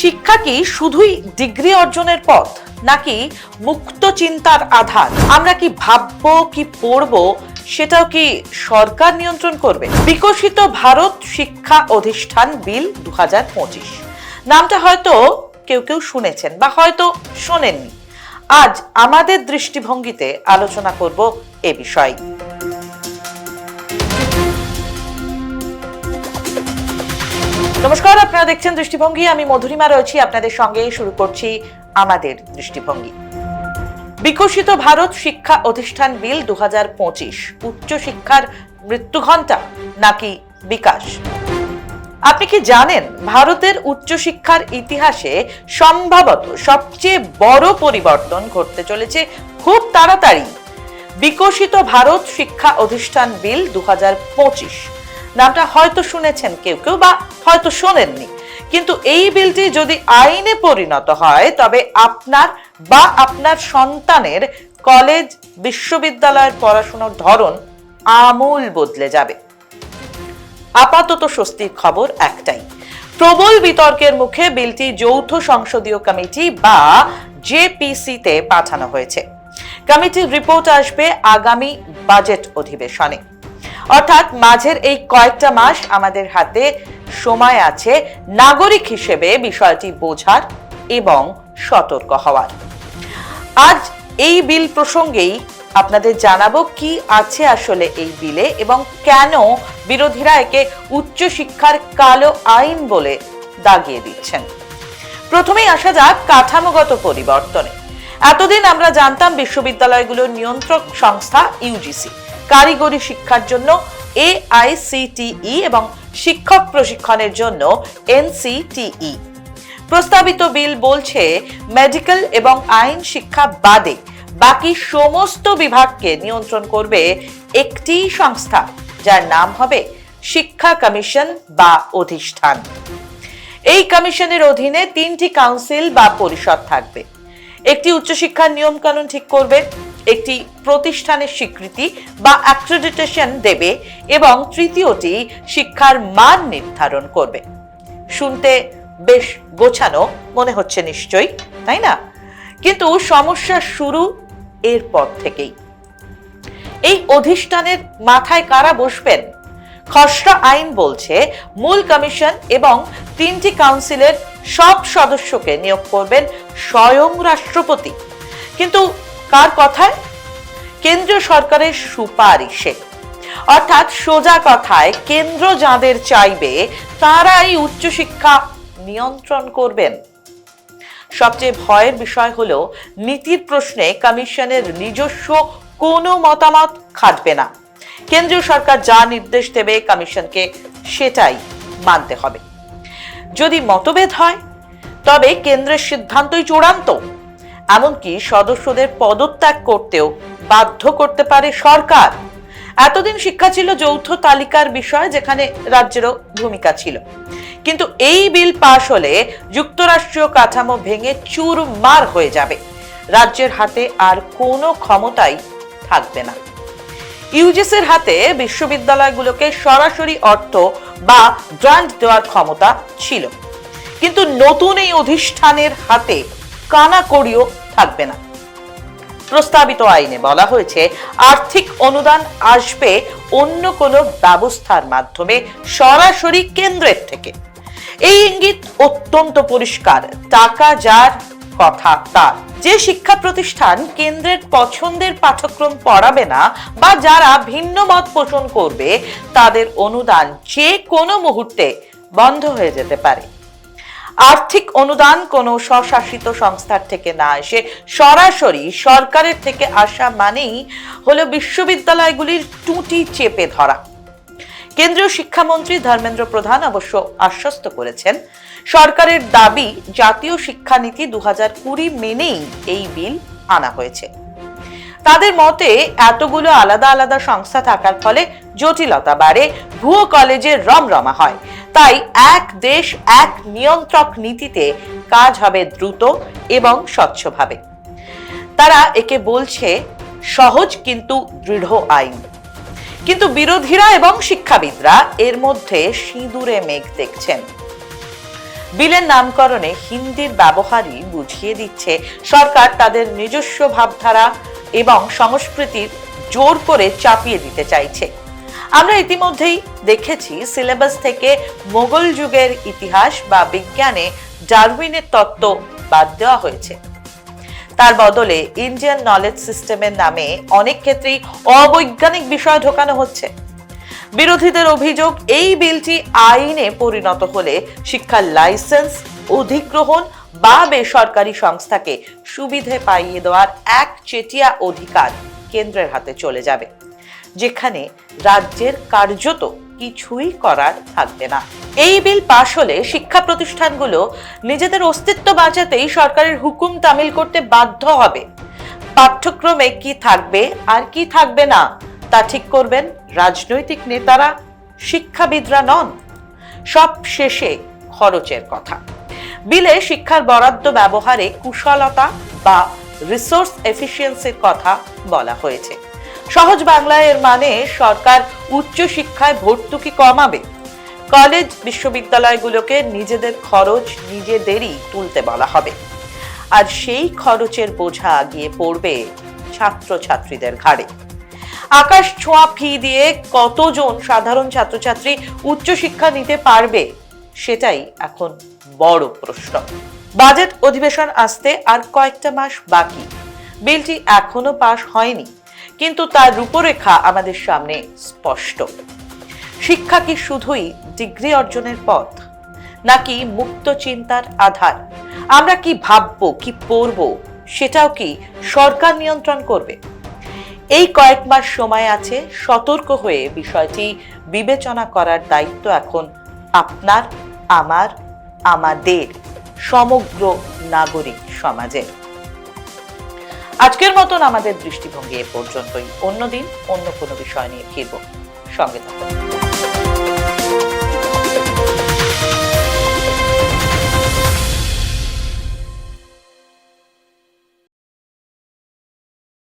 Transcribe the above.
শিক্ষা কি শুধুই ডিগ্রি অর্জনের পথ, নাকি মুক্ত চিন্তার আধার? আমরা কি ভাববো, কি পড়ব, সেটাও কি সরকার নিয়ন্ত্রণ করবে? বিকশিত ভারত শিক্ষা অধিষ্ঠান বিল দু হাজার পঁচিশ। নামটা হয়তো কেউ কেউ শুনেছেন বা হয়তো শোনেননি। আজ আমাদের দৃষ্টিভঙ্গিতে আলোচনা করব এ বিষয়ে। নমস্কার, আপনারা দেখছেন দৃষ্টিভঙ্গি। আমি মধুরিমা রয়েছি, আপনাদের সঙ্গে শুরু করছি আমাদের দৃষ্টিভঙ্গি। বিকশিত ভারত শিক্ষা অধিষ্ঠান বিল দু উচ্চ শিক্ষার মৃত্যুঘণ্টা নাকি বিকাশ? আপনি কি জানেন ভারতের উচ্চশিক্ষার ইতিহাসে সম্ভবত সবচেয়ে বড় পরিবর্তন ঘটতে চলেছে খুব তাড়াতাড়ি? বিকশিত ভারত শিক্ষা অধিষ্ঠান বিল দু হাজার পঁচিশ নামটা হয়তো শুনেছেন কেউ কেউ বা হয়তো শোনেননি। কিন্তু এই বিলটি যদি আইনে পরিণত হয়, তবে আপনার বা আপনার সন্তানের কলেজ, বিশ্ববিদ্যালয়ের পড়াশোনার ধরন আমূল বদলে যাবে। আপাতত স্বস্তির খবর একটাই। প্রবল বিতর্কের মুখে বিলটি যৌথ সংসদীয় কমিটি বা জেপিসিতে পাঠানো হয়েছে। কমিটির রিপোর্ট আসবে আগামী বাজেট অধিবেশনে। অর্থাৎ মাঝের এই কয়েকটা মাস আমাদের হাতে সময় আছে নাগরিক হিসেবে বিষয়টি বোঝার এবং সতর্ক হওয়ার। আজ এই বিল প্রসঙ্গেই আপনাদের জানাব কি আছে আসলে এই বিলে এবং কেন বিরোধীরা একে উচ্চশিক্ষার কালো আইন বলে দাগিয়ে দিচ্ছেন। প্রথমেই আসা যাক কাঠামোগত পরিবর্তনে। এতদিন আমরা জানতাম বিশ্ববিদ্যালয়গুলোর নিয়ন্ত্রক সংস্থা ইউজিসি। কারিগরি শিক্ষার জন্য, এআইসিটিই এবং শিক্ষক প্রশিক্ষণের জন্য এনসিটিই। প্রস্তাবিত বিল বলছে, মেডিকেল এবং আইন শিক্ষা বাদে বাকি সমস্ত বিভাগকে নিয়ন্ত্রণ করবে একটি সংস্থা, যার নাম হবে শিক্ষা কমিশন বা অধিষ্ঠান। এই কমিশনের অধীনে তিনটি কাউন্সিল বা পরিষদ থাকবে। একটি উচ্চশিক্ষার নিয়মকানুন ঠিক করবে একটি প্রতিষ্ঠানের স্বীকৃতি বা অ্যাক্রেডিটেশন দেবে এবং তৃতীয়টি শিক্ষার মান নির্ধারণ করবে। শুনতে বেশ গোছানো মনে হচ্ছে নিশ্চয়ই, তাই না? কিন্তু সমস্যা শুরু এরপর থেকেই। এই অধিষ্ঠানের মাথায় কারা বসবেন? খসড়া আইন বলছে মূল কমিশন এবং তিনটি কাউন্সিলের সব সদস্যকে নিয়োগ করবেন স্বয়ং রাষ্ট্রপতি। কিন্তু কার কথায়? কেন্দ্রীয় সরকারের সুপারিশে। অর্থাৎ সোজা কথায়, কেন্দ্র যাদের চাইবে, তারাই উচ্চশিক্ষা নিয়ন্ত্রণ করবেন। সবচেয়ে ভয়ের বিষয় হলো, নীতির প্রশ্নে কমিশনের নিজস্ব কোনো মতামত খাটবে না। কেন্দ্রীয় সরকার যা নির্দেশ দেবে কমিশনকে, সেটাই মানতে হবে। যদি মতভেদ হয়, তবে কেন্দ্রের সিদ্ধান্তই চূড়ান্ত। এমনকি সদস্যদের পদত্যাগ করতেও বাধ্য করতে পারে সরকার। এতদিন শিক্ষা ছিল যৌথ তালিকার বিষয় যেখানে রাজ্যেরও ভূমিকা ছিল। কিন্তু এই বিল পাশ হলে যুক্তরাষ্ট্রীয় কাঠামো ভেঙে চুরমার হয়ে যাবে। রাজ্যের হাতে আর কোনো ক্ষমতাই থাকবে না। ইউজিসির হাতে বিশ্ববিদ্যালয়গুলোকে সরাসরি অর্থ বা গ্রান্ট দেওয়ার ক্ষমতা ছিল। কিন্তু নতুন এই অধিষ্ঠানের হাতে কানা কড়িও থাকবে না। প্রস্তাবিত আইনে বলা হয়েছে, আর্থিক অনুদান আসবে অন্য কোনো ব্যবস্থার মাধ্যমে সরাসরি কেন্দ্রের থেকে। এই ইঙ্গিত অত্যন্ত পরিষ্কার, টাকা যার, কথা তার। যে শিক্ষা প্রতিষ্ঠান কেন্দ্রের পছন্দের পাঠ্যক্রম পড়াবে না বা যারা ভিন্ন মত পোষণ করবে, তাদের অনুদান যে কোনো মুহূর্তে বন্ধ হয়ে যেতে পারে। আর্থিক অনুদান কোনো স্বশাসিত সংস্থার থেকে না এসে সরাসরি সরকারের থেকে আসা মানেই হলো বিশ্ববিদ্যালয়গুলির টুটি চেপে ধরা। কেন্দ্রীয় শিক্ষামন্ত্রী ধর্মেন্দ্র প্রধান অবশ্য আশ্বস্ত করেছেন, সরকারের দাবি জাতীয় শিক্ষানীতি দু হাজার কুড়ি মেনেই এই বিল আনা হয়েছে। তাদের মতে এতগুলো আলাদা আলাদা সংস্থা থাকার ফলে জটিলতা বাড়ে, ভুয়ো কলেজে রমরমা হয়। তাই এক দেশ, এক নিয়ন্ত্রক নীতিতে কাজ হবে দ্রুত এবং স্বচ্ছভাবে। তারা একে বলছে সহজ কিন্তু দৃঢ় আইন। কিন্তু বিরোধীরা এবং শিক্ষাবিদরা এর মধ্যে সিঁদুরে মেঘ দেখছেন। বিলের নামকরণে হিন্দির ব্যবহারই বুঝিয়ে দিচ্ছে সরকার তাদের নিজস্ব ভাবধারা এবং সংস্কৃতির জোর করে চাপিয়ে দিতে চাইছে। আমরা ইতিমধ্যেই দেখেছি সিলেবাস থেকে মোগল যুগের ইতিহাস বা বিজ্ঞানে ডারউইনের তত্ত্ব বাদ দেওয়া হয়েছে। তার বদলে ইন্ডিয়ান নলেজ সিস্টেমের নামে অনেক ক্ষেত্রেই অবৈজ্ঞানিক বিষয় ঢোকানো হচ্ছে। বিরোধীদের অভিযোগ, এই বিলটি আইনে পরিণত হলে শিক্ষার লাইসেন্স, অধিগ্রহণ বা বেসরকারি সংস্থাকে সুবিধে পাইয়ে দেওয়ার এক চেটিয়া অধিকার কেন্দ্রের হাতে চলে যাবে। যেখানে রাজ্যের কার্যত কিছুই করার থাকবে না। এই বিল পাশ হলে শিক্ষা প্রতিষ্ঠানগুলো নিজেদের অস্তিত্ব বাঁচাতেই সরকারের হুকুম তামিল করতে বাধ্য হবে। পাঠ্যক্রমে কি থাকবে আর কি থাকবে না, তা ঠিক করবেন রাজনৈতিক নেতারা, শিক্ষাবিদরা নন। সব শেষে খরচের কথা। বিলে শিক্ষার বরাদ্দ ব্যবহারে কুশলতা বা রিসোর্স এফিসিয়েন্সির কথা বলা হয়েছে। সহজ বাংলায় এর মানে সরকার উচ্চ শিক্ষায় ভর্তুকি কমাবে। কলেজ বিশ্ববিদ্যালয়গুলোকে নিজেদের খরচ নিজেদেরই তুলতে বলা হবে। আর সেই খরচের বোঝা গিয়ে পড়বে ছাত্রছাত্রীদের ঘাড়ে। আকাশ ছোঁয়া ফি দিয়ে কতজন সাধারণ ছাত্রছাত্রী উচ্চশিক্ষা নিতে পারবে, সেটাই এখন বড় প্রশ্ন। বাজেট অধিবেশন আসতে আর কয়েকটা মাস বাকি। বিলটি এখনও পাশ হয়নি। কিন্তু তার রূপরেখা আমাদের সামনে স্পষ্ট। শিক্ষা কি শুধুই ডিগ্রি অর্জনের পথ? নাকি মুক্ত চিন্তার আধার? আমরা কি ভাববো, কি পড়ব, সেটাও কি সরকার নিয়ন্ত্রণ করবে? এই কয়েক মাস সময় আছে সতর্ক হয়ে বিষয়টি বিবেচনা করার দায়িত্ব এখন আপনার, আমার, আমাদের, সমগ্র নাগরিক সমাজের। আজকের মতন আমাদের দৃষ্টিভঙ্গি এ পর্যন্তই। অন্যদিন অন্য কোনো বিষয় নিয়ে ফিরব। সঙ্গে থাকুন।